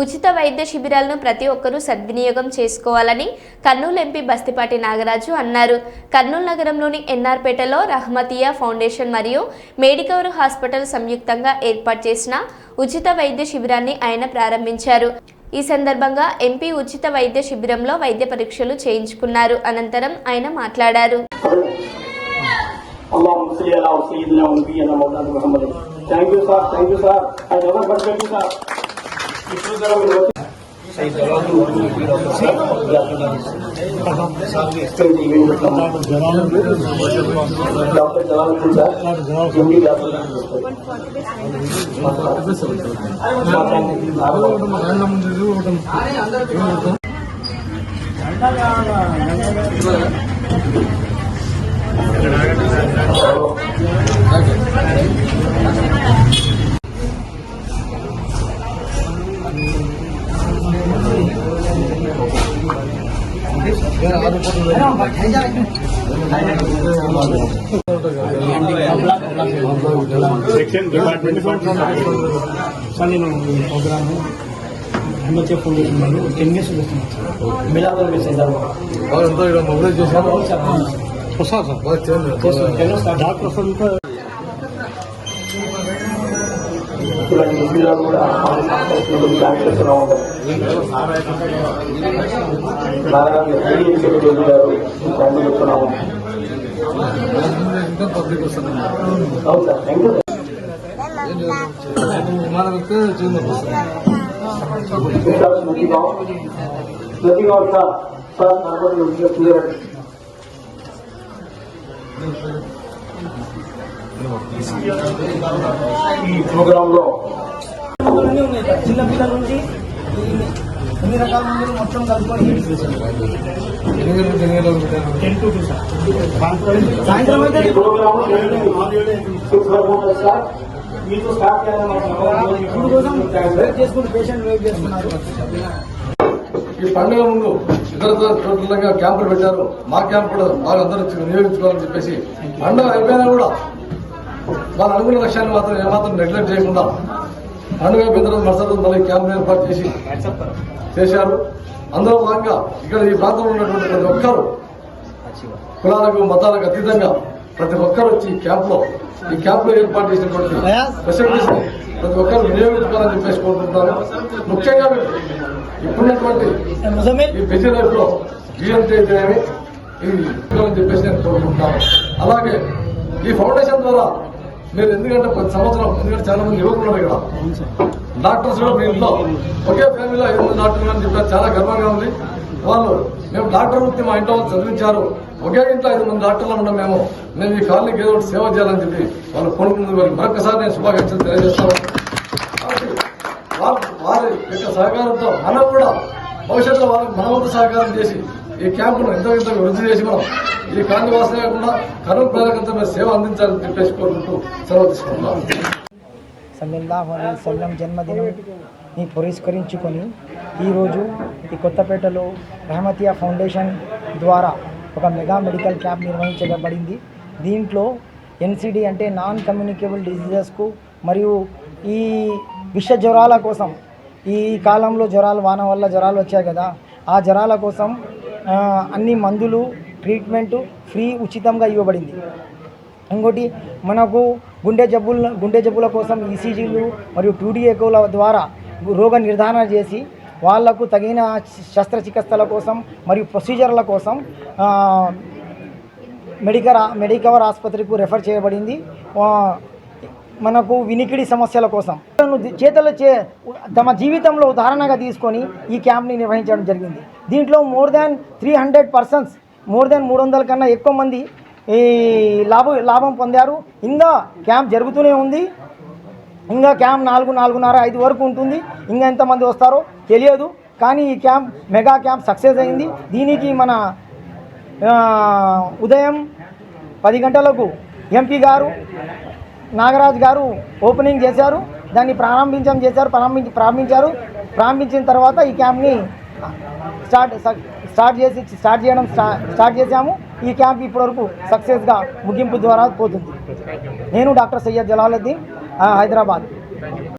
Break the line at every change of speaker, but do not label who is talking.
ఉచిత వైద్య శిబిరాలను ప్రతి ఒక్కరూ సద్వినియోగం చేసుకోవాలని కర్నూలు ఎంపీ బస్తిపాటి నాగరాజు అన్నారు. కర్నూలు నగరంలోని ఎన్ఆర్పేటలో రహ్మతియా ఫౌండేషన్ మరియు మేడికవర్ హాస్పిటల్ సంయుక్తంగా ఏర్పాటు చేసిన ఉచిత వైద్య శిబిరాన్ని ఆయన ప్రారంభించారు. ఈ సందర్భంగా ఎంపీ ఉచిత వైద్య శిబిరంలో వైద్య పరీక్షలు చేయించుకున్నారు. అనంతరం ఆయన మాట్లాడారు.
Thank you sir thank you sir sir doctor Jalaluddin sir MD doctor
section department
sir నేను ప్రోగ్రామ్ ఎంహెచ్ఏ ఫౌండేషన్ వాళ్ళు టెన్ ఇయర్స్ చేస్తున్నాను మిలాదర్ మీ సందర్భం
వాళ్ళంతా ఇక్కడ మొబైల్ చేశారు
వస్తారు సార్
బాగా
ఇలాంటి శిబిరాలు కూడా చేస్తున్నాం నారాయణ గారు చెప్తున్నాము
పబ్లిక్ వస్తుంది
సార్ సార్ ఈ
ప్రోగ్రామ్లో చిన్న పిల్లల అన్ని రకాల మందులు మొత్తం కలుపుకొని
టెన్ టు టూ సార్
సాయంత్రం అయితే
మీతో స్టార్ట్ చేయాలన్నమాట
ఇప్పుడు కోసం వెయిట్ చేసుకుంటూ పేషెంట్ వెయిట్ చేస్తున్నారు.
ఈ పండుగ ముందు ఇతర చోట్లంగా క్యాంపులు పెట్టారు. మా క్యాంప్ కూడా వాళ్ళందరూ వచ్చి వినియోగించుకోవాలని చెప్పేసి పండుగ అయిపోయినా కూడా వాళ్ళ అనుకున్న లక్ష్యాన్ని మాత్రం ఏమాత్రం నెగ్లెక్ట్ చేయకుండా పండుగ అయిపోయిన తర్వాత మరుసటి మళ్ళీ క్యాంప్ ఏర్పాటు చేసి చేశారు. అందులో భాగంగా ఇక్కడ ఈ ప్రాంతంలో ఉన్నటువంటి ప్రతి ఒక్కరు కులాలకు మతాలకు అతీతంగా ప్రతి ఒక్కరు వచ్చి ఈ క్యాంప్లో ఈ క్యాంప్లో ఏర్పాటు చేసినటువంటి ఫెసిలిటీస్ ప్రతి ఒక్కరు వినియోగించుకోవాలని చెప్పేసి కోరుకుంటున్నాను. ముఖ్యంగా మీరు ఇప్పుడున్నటువంటి ఈ బిజీ లైఫ్లో ఈ అని చెప్పేసి నేను కోరుకుంటున్నాను. అలాగే ఈ ఫౌండేషన్ ద్వారా మీరు ఎందుకంటే ప్రతి సంవత్సరం ఎందుకంటే చాలా మంది యువకులు ఇక్కడ. డాక్టర్స్ కూడా మీ ఇంట్లో ఒకే ఫ్యామిలీలో ఐదు మంది డాక్టర్లు అని చెప్పారు చాలా గర్వంగా ఉంది. వాళ్ళు మేము డాక్టర్ వృత్తి మా ఇంట్లో వాళ్ళు చదివించారు. ఒకే ఇంట్లో ఐదు మంది డాక్టర్లు ఉన్నాం మేము మేము ఈ కాలనీకి ఏదో సేవ చేయాలని చెప్పి వాళ్ళు కోరుకున్నది వారికి మరొకసారి నేను శుభాకాంక్షలు తెలియజేస్తాను. వారి యొక్క సహకారంతో మనం కూడా భవిష్యత్తులో వారికి మన వంతు సహకారం చేసి ఈ క్యాంపును ఎంతో ఎంతో వృద్ధి చేసి మనం ఈ కాంతి వాసన కాకుండా కరువు ప్రజలకంతా సేవ అందించాలని చెప్పేసి కోరుకుంటూ సెలవు తీసుకుంటున్నాం.
సల్లల్లాహు అలైహి వసల్లం పురస్కరించుకొని ఈరోజు ఈ కొత్తపేటలో రహమతియా ఫౌండేషన్ ద్వారా ఒక మెగా మెడికల్ క్యాంప్ నిర్వహించబడింది. దీంట్లో ఎన్సిడి అంటే నాన్ కమ్యూనికేబుల్ డిసీజెస్కు మరియు ఈ విష జ్వరాల కోసం ఈ కాలంలో జ్వరాలు వాన వల్ల జ్వరాలు వచ్చాయి కదా ఆ జ్వరాల కోసం అన్ని మందులు ట్రీట్మెంట్ ఫ్రీ ఉచితంగా ఇవ్వబడింది. ఇంకోటి మనకు గుండె జబ్బుల గుండె జబ్బుల కోసం ఈసీజీలు మరియు టూడీఏకోల ద్వారా రోగ నిర్ధారణ చేసి వాళ్ళకు తగిన శస్త్రచికిత్సల కోసం మరియు ప్రొసీజర్ల కోసం మెడికల్ మెడికవర్ ఆసుపత్రికి రెఫర్ చేయబడింది. మనకు వినికిడి సమస్యల కోసం. చేతల చే తమ జీవితంలో ఉదాహరణగా తీసుకొని ఈ క్యాంప్ని నిర్వహించడం జరిగింది. దీంట్లో more than three hundred persons more than మూడు వందల కన్నా ఎక్కువ మంది ఈ లాభం లాభం పొందారు. ఇంకా క్యాంప్ జరుగుతూనే ఉంది. ఇంకా క్యాంప్ నాలుగు నాలుగున్నర ఐదు వరకు ఉంటుంది. ఇంకా ఎంతమంది వస్తారో తెలియదు. కానీ ఈ క్యాంప్ మెగా క్యాంప్ సక్సెస్ అయింది. దీనికి మన ఉదయం పది గంటలకు ఎంపీ గారు నాగరాజ్ గారు ఓపెనింగ్ చేశారు. దాన్ని ప్రారంభించడం చేశారు ప్రారంభించి ప్రారంభించారు. ప్రారంభించిన తర్వాత ఈ క్యాంప్ని స్టార్ట్ స్టార్ట్ చేసి స్టార్ట్ చేయడం స్టార్ట్ చేశాము. ఈ క్యాంప్ ఇప్పటివరకు సక్సెస్గా ముగింపు ద్వారా పోతుంది. నేను డాక్టర్ సయ్యద్ జలాలుద్దీన్. హైదరాబాద్